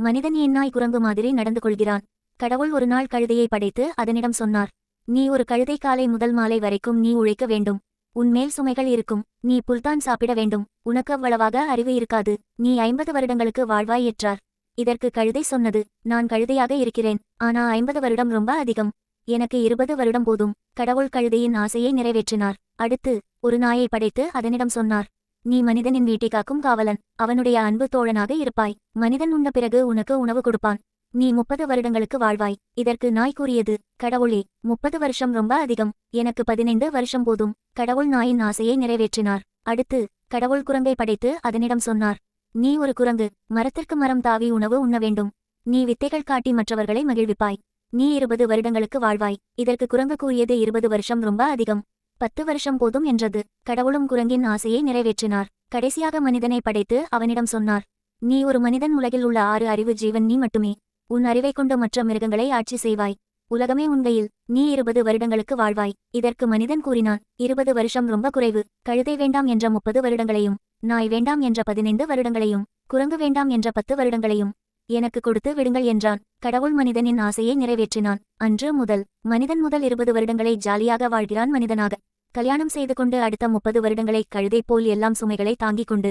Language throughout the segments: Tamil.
மனிதன் என் நாய் குரங்கு மாதிரி நடந்து கொள்கிறான்? கடவுள் ஒரு நாள் கழுதையை படைத்து அதனிடம் சொன்னார் நீ ஒரு கழுதை காலை முதல் மாலை வரைக்கும் நீ உழைக்க வேண்டும். உன்மேல் சுமைகள் இருக்கும். நீ புல்தான் சாப்பிட வேண்டும். உனக்கு அவ்வளவாக அறிவு இருக்காது. நீ ஐம்பது வருடங்களுக்கு வாழ்வாய் ஏற்றார் இதற்கு கழுதை சொன்னது நான் கழுதையாக இருக்கிறேன். ஆனா ஐம்பது வருடம் ரொம்ப அதிகம். எனக்கு இருபது வருடம் போதும். கடவுள் கழுதையின் ஆசையை நிறைவேற்றினார். அடுத்து ஒரு நாயை படைத்து அதனிடம் சொன்னார் நீ மனிதனின் வீட்டை காக்கும் காவலன். அவனுடைய அன்பு தோழனாக இருப்பாய். மனிதன் உண்ண பிறகு உனக்கு உணவு கொடுப்பான். நீ முப்பது வருடங்களுக்கு வாழ்வாய். இதற்கு நாய் கூறியது கடவுளே முப்பது வருஷம் ரொம்ப அதிகம். எனக்கு பதினைந்து வருஷம் போதும். கடவுள் நாயின் ஆசையை நிறைவேற்றினார். அடுத்து கடவுள் குரங்கை படைத்து அதனிடம் சொன்னார் நீ ஒரு குரங்கு. மரத்திற்கு மரம் தாவி உணவு உண்ண வேண்டும். நீ வித்தைகள் காட்டி மற்றவர்களை மகிழ்விப்பாய். நீ இருபது வருடங்களுக்கு வாழ்வாய். இதற்கு குரங்கு கூறியது இருபது வருஷம் ரொம்ப அதிகம். பத்து வருஷம் போதும் என்றது. கடவுளும் குரங்கின் ஆசையை நிறைவேற்றினார். கடைசியாக மனிதனை படைத்து அவனிடம் சொன்னார் நீ ஒரு மனிதன் உலகில் உள்ள ஆறு அறிவு ஜீவன் நீ மட்டுமே. உன் அறிவைக் கொண்டு மற்ற மிருகங்களை ஆட்சி செய்வாய். உலகமே உண்கையில் நீ இருபது வருடங்களுக்கு வாழ்வாய். இதற்கு மனிதன் கூறினான் இருபது வருஷம் ரொம்ப குறைவு. கழுதை வேண்டாம் என்ற முப்பது வருடங்களையும் நாய் வேண்டாம் என்ற பதினைந்து வருடங்களையும் குரங்கு வேண்டாம் என்ற பத்து வருடங்களையும் எனக்கு கொடுத்து விடுங்கள் என்றான். கடவுள் மனிதனின் ஆசையை நிறைவேற்றினான். அன்று முதல் மனிதன் முதல் இருபது வருடங்களை ஜாலியாக வாழ்கிறான் மனிதனாக. கல்யாணம் செய்து கொண்டு அடுத்த முப்பது வருடங்களை கழுதை போல் எல்லாம் சுமைகளை தாங்கிக் கொண்டு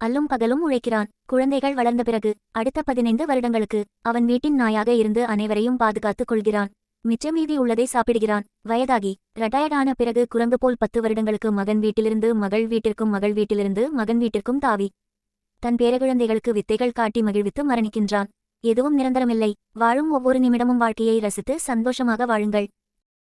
அல்லும் பகலும் உழைக்கிறான். குழந்தைகள் வளர்ந்த பிறகு அடுத்த பதினைந்து வருடங்களுக்கு அவன் வீட்டின் நாயாக இருந்து அனைவரையும் பாதுகாத்துக் கொள்கிறான். மிச்சமீதி உள்ளதை சாப்பிடுகிறான். வயதாகி ரிட்டையர்டான பிறகு குரங்கு போல் பத்து வருடங்களுக்கு மகன் வீட்டிலிருந்து மகள் வீட்டிற்கும் மகள் வீட்டிலிருந்து மகன் வீட்டிற்கும் தாவி. தன் பேரகுழந்தைகளுக்கு வித்தைகள் காட்டி மகிழ்வித்து மரணிக்கின்றான். எதுவும் நிரந்தரமில்லை. வாழும் ஒவ்வொரு நிமிடமும் வாழ்க்கையை ரசித்து சந்தோஷமாக வாழுங்கள்.